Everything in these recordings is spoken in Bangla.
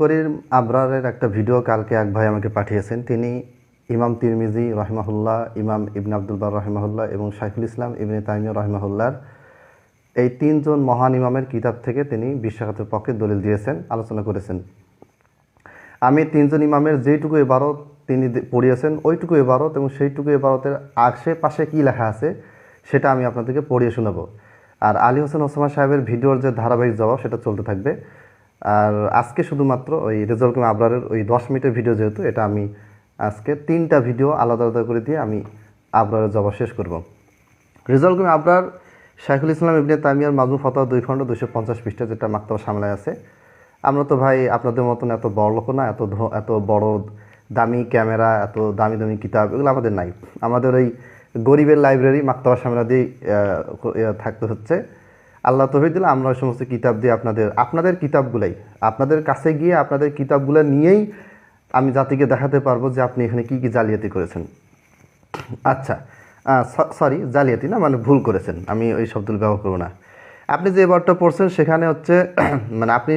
করিম আবরারের একটা ভিডিও কালকে এক ভাই আমাকে পাঠিয়েছেন। তিনি ইমাম তিরমিজি রহমাহুল্লাহ, ইমাম ইবন আব্দুল বার রহমাহুল্লাহ এবং শাইফুল ইসলাম ইবনে তাইমিয়া রহমাহুল্লাহর এই তিনজন মহান ইমামের কিতাব থেকে তিনি বিশ্বাঘাতের পক্ষে দলিল দিয়েছেন, আলোচনা করেছেন। আমি তিনজন ইমামের যেইটুকু এবারত তিনি পড়িয়েছেন, ওইটুকু এবারত এবং সেইটুকু এবারতের আশেপাশে কী লেখা আছে সেটা আমি আপনাদেরকে পড়িয়ে শোনাবো। আর আলী হোসেন ওসমান সাহেবের ভিডিওর যে ধারাবাহিক জবাব সেটা চলতে থাকবে। আর আজকে শুধুমাত্র ওই রেজাল্ট কুমার আবরারের ওই দশ মিনিটের ভিডিও যেহেতু, এটা আমি আজকে তিনটা ভিডিও আলাদা আলাদা করে দিয়ে আমি আবরারের জবাব শেষ করব। রেজাল্ট কুমার আবরার, শাইখুল ইসলাম ইবনে তামিয়ার মাজু ফতোয়া দুই খণ্ড দুশো পঞ্চাশ পৃষ্ঠা যেটা মাক্তবা সামলায় আছে। আমরা তো ভাই আপনাদের মতন এত বড় লোক না, এত এত বড় দামি ক্যামেরা, এত দামি দামি কিতাব, এগুলো আমাদের নাই। আমাদের ওই গরিবের লাইব্রেরি মাক্তবা সামলা দিয়ে থাকতে হচ্ছে। আল্লাহ তহিদ আমরা ওই সমস্ত কিতাব দিয়ে আপনাদের আপনাদের কিতাবগুলাই, আপনাদের কাছে গিয়ে আপনাদের কিতাবগুলো নিয়েই আমি জাতিকে দেখাতে পারব যে আপনি এখানে কি কি জালিয়াতি করেছেন। আচ্ছা সরি জালিয়াতি না মানে ভুল করেছেন। আমি ওই শব্দগুলো ব্যবহার করব না। আপনি যে এবারটা পড়ছেন, সেখানে হচ্ছে মানে আপনি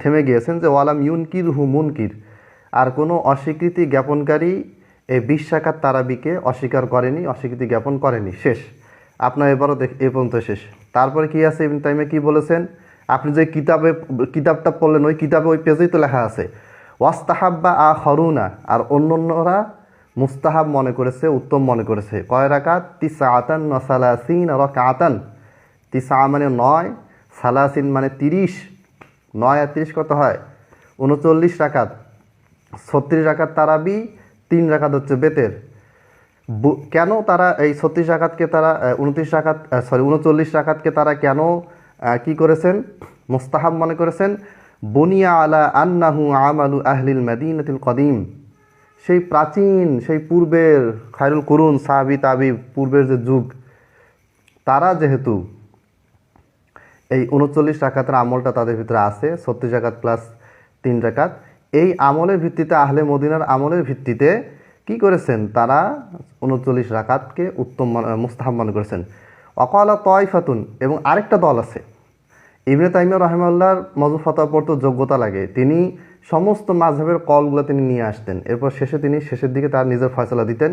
থেমে গিয়েছেন যে, ওয়ালাম ইউনকির হু মুনকির, আর কোনো অস্বীকৃতি জ্ঞাপনকারী এই বিশ শাখার তারাবিকে অস্বীকার করেনি, অস্বীকৃতি জ্ঞাপন করেনি। শেষ। আপনার এবারও দেখ, এ পর্যন্ত শেষ। তারপরে কি আছে ইবন টাইমে কি বলেছেন? আপনি যে কিতাবে, কিতাবটা পড়লেন, ওই কিতাবে ওই পেজেই তো লেখা আছে। ওয়াস্তাহাব্বা আ হরুনা আর অন্য অন্যরা মুস্তাহাব মনে করেছে, উত্তম মনে করেছে। কয় রাকাত? তিসা আতান নসালাসিন রকাতান। তিসা মানে নয়, সালাসিন মানে তিরিশ। নয় আর তিরিশ কত হয়? উনচল্লিশ রাকাত। ছত্রিশ রাকাত তারাবি, তিন রাকাত হচ্ছে বেতের। বু- কেন তারা এই ছত্রিশ রাকাতকে তারা উনত্রিশ রাকাত সরি উনচল্লিশ রাকাতকে তারা কেন কি করেছেন? মোস্তাহাব মনে করেছেন, বনিয়া আলা আন্নাহু আমালু আহলিল মাদিনাতিল কদিম। সেই প্রাচীন, সেই পূর্বের খায়রুল করুন, সাহাবি তাবি পূর্বের যে যুগ, তারা যেহেতু এই উনচল্লিশ রাকাতের আমলটা তাদের ভিতরে আছে, ছত্রিশ রাকাত প্লাস তিন রাকাত, এই আমলের ভিত্তিতে আহলে মদিনার আমলের ভিত্তিতে কি করেছেন? তারা উনচল্লিশ রাকাতকে উত্তম মুস্তাহাব মনে করেছেন। অকালা তয়ফাতুন এবং আরেকটা দল আছে। ইবনে তাইমিয়া রহমাল্লাহর মজু ফতোয়া পড়তে যোগ্যতা লাগে। তিনি সমস্ত মাঝহের কলগুলো তিনি নিয়ে আসতেন। এরপর শেষে তিনি শেষের দিকে তার নিজের ফয়সলা দিতেন।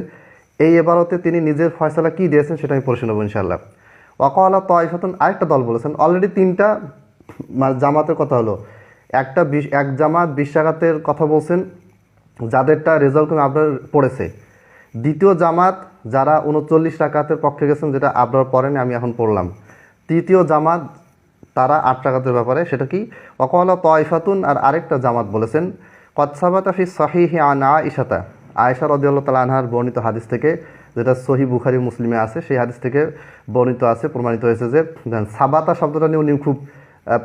এই এবারতে তিনি নিজের ফয়সলা কি দিয়েছেন সেটা আমি পড়ে শোনাবো ইনশাল্লাহ ওয়াকালা তয়ফাতুন আরেকটা দল বলেছেন। অলরেডি তিনটা জামাতের কথা হলো। একটা বিশ, এক জামাত বিশ কথা বলছেন। যাদেরটা রেজাল্ট আপনার পড়েছে। দ্বিতীয় জামাত যারা উনচল্লিশ রাকাতের পক্ষে গেছেন, যেটা আপনার পড়েন আমি এখন পড়লাম। তৃতীয় জামাত তারা আট টাকাতের ব্যাপারে, সেটা কি? অকলা তয়ফাতুন আর আরেকটা জামাত বলেছেন কৎসাবাতা ফি সাহিহি আনা ইশাতা আয়েশা রদিয়াল্লাহ তালা আনহার বর্ণিত হাদিস থেকে, যেটা সহি বুখারি মুসলিমে আছে, সেই হাদিস থেকে বর্ণিত আছে, প্রমাণিত হয়েছে যে সাবাতা শব্দটা নিয়ে উনি খুব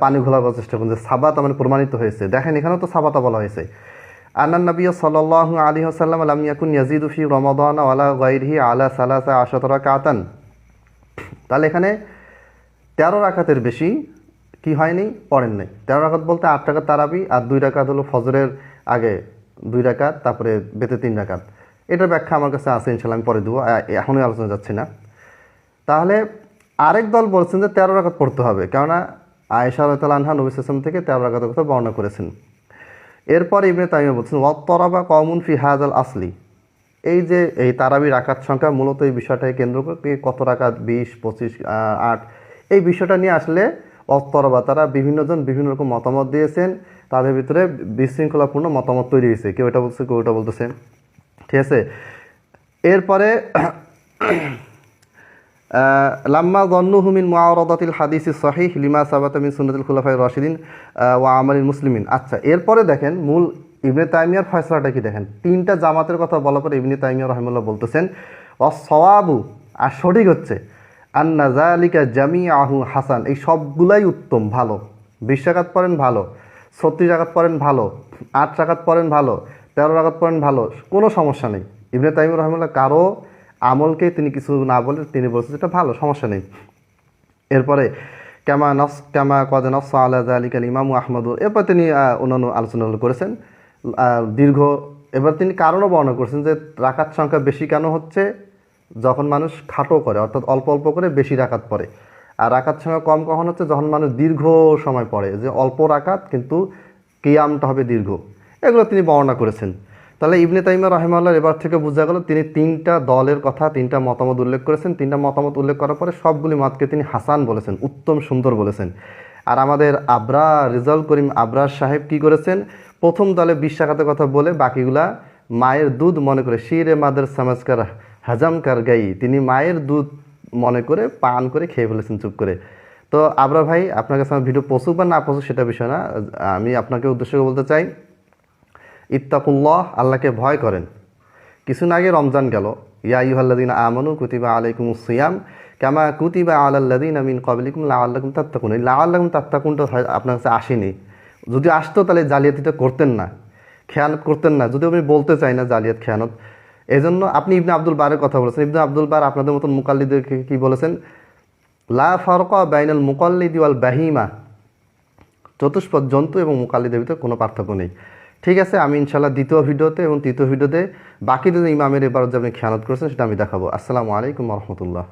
পানি ঘোলাবার চেষ্টা করুন যে, সাবাতা মানে প্রমাণিত হয়েছে। দেখেন, এখানেও তো সাবাতা বলা হয়েছে। আন্নান নবী সাল্লাহ আলী হাসাল্লাম আলাম ইয়াকুন ইয়াজিদু ফি রমাদান আলা গাইরহি আলা সালাসা আশতরা কাতান তাহলে এখানে তেরো রাকাতের বেশি কি হয়নি? পড়েন নাই। তেরো রাকাত বলতে আট টাকা তারাবি আর দুই রাকাত হলো ফজরের আগে দুই রাকাত, তারপরে বেতে তিন রাকাত। এটার ব্যাখ্যা আমার কাছে আছে ইনশাল্লাহ আমি পরে দেবো। এখনই আলোচনা যাচ্ছি না। তাহলে আরেক দল বলছেন যে তেরো রাকাত পড়তে হবে। কেননা আয়েশা রতাল আনহা নবী সাসম থেকে তেরো রাকাতের কথা বর্ণনা করেছেন। এরপর ইবনে তাইমা বলছেন ওয়াত্তরাবা কমন ফি হাজাল আসলি। এই যে এই তারাবি রাকাত সংখ্যা মূলত এই বিষয়টাকে কেন্দ্র করে কত রাকাত, বিশ, পঁচিশ আট, এই বিষয়টা নিয়ে আসলে অত্তরবা তারা বিভিন্নজন বিভিন্ন রকম মতামত দিয়েছেন। তাদের ভিতরে বিশৃঙ্খলাপূর্ণ মতামত তৈরি হয়েছে। কেউ এটা বলছে, কেউ এটা বলতেছে। ঠিক আছে? এরপরে লাম্মা জন্নুহু মিন মুআরাদাতিল হাদিস সহিহ লিমা সাবাতা মিন সুন্নাতুল খুলাফায়ে রাশিদিন ওয়া আমালিল মুসলিমিন। আচ্ছা এরপরে দেখেন মূল ইবনে তাইমিয়ার ফয়সলাটা কি দেখেন? তিনটা জামাতের কথা বলার পরে ইবনে তাইমিয়া রহমুল্লাহ বলতেছেন অসওয়াবু আর সঠিক হচ্ছে, আন্না জালিকা জামি আহু হাসান এই সবগুলাই উত্তম, ভালো। বিশ রাকাত পড়েন ভালো, ছত্রিশ রাকাত পড়েন ভালো, আট রাকাত পড়েন ভালো, তেরো রাকাত পড়েন ভালো, কোনো সমস্যা নেই। ইবনে তাইমুর রহমুল্লাহ কারও আমলকে তিনি কিছু না বলে তিনি বলছেন এটা ভালো, সমস্যা নেই। এরপরে ক্যামা নস ক্যামা কদে নস আল্লাহ আলী আল ইমাম আহমদুল, এরপর তিনি অন্যান্য আলোচনাগুলো করেছেন। দীর্ঘ, এবার তিনি কারণও বর্ণনা করেছেন যে রাকাত সংখ্যা বেশি কেন হচ্ছে? যখন মানুষ খাটো করে, অর্থাৎ অল্প অল্প করে বেশি রাকাত পড়ে। আর রাকাত সংখ্যা কম কখন হচ্ছে? যখন মানুষ দীর্ঘ সময় পড়ে। যে অল্প রাকাত, কিন্তু কিয়ামটা হবে দীর্ঘ। এগুলো তিনি বর্ণনা করেছেন। তাহলে ইবনে তাইমা রহমাল্লাহ এবার থেকে বোঝা গেল তিনি তিনটা দলের কথা, তিনটা মতামত উল্লেখ করেছেন। তিনটা মতামত উল্লেখ করার পরে সবগুলি মতকে তিনি হাসান বলেছেন, উত্তম সুন্দর বলেছেন। আর আমাদের আবরা রিজাল করিম আবরার সাহেব কি করেছেন? প্রথম দলে বিশ্বাঘাতের কথা বলে বাকিগুলা মায়ের দুধ মনে করে শিরে মাদের সামাজকার হাজাম কার গাই, তিনি মায়ের দুধ মনে করে পান করে খেয়ে ফেলেছেন চুপ করে। তো আবরা ভাই, আপনার কাছে আমার ভিডিও পশুক বা না পশুক সেটা বিষয় না, আমি আপনাকে উদ্দেশ্য বলতে চাই ইত্তাকুল্লাহ, আল্লাহকে ভয় করেন। কিছুদিন আগে রমজান গেল। ইয়া ইউহাল্লাদিন আমানু কুতিবা আলাইকুম সিয়াম কামা কুতিবা আলাল্লাদিন আমিন কবলিকুম লা আল্লাকুম তাত্তাকুন। এই লা আল্লাকুম তাত্তাকুনটা আপনার কাছে আসেনি। যদি আসতো তাহলে জালিয়াতিটা করতেন না, খেয়ানত করতেন না। যদি আমি বলতে চাই না জালিয়াত, খেয়ানত এই জন্য আপনি ইবনে আব্দুল বারের কথা বলেছেন। ইবনে আব্দুল বার আপনাদের মতন মুকাল্লিদেরকে কী বলেছেন? লা ফারকা বাইনাল মুকাল্লিদি ওয়াল বাহিমা। চতুষ্পদ জন্তু এবং মুকাল্লিদের ভিতরে কোনো পার্থক্য নেই। ঠিক আছে, আমি ইনশাল্লাহ দ্বিতীয় ভিডিওতে এবং তৃতীয় ভিডিওতে বাকি যদি ইমামের এবার যে আপনি খেয়ালত করেছেন সেটা আমি দেখাবো। আসসালামু আলাইকুম রহমতুল্লাহ।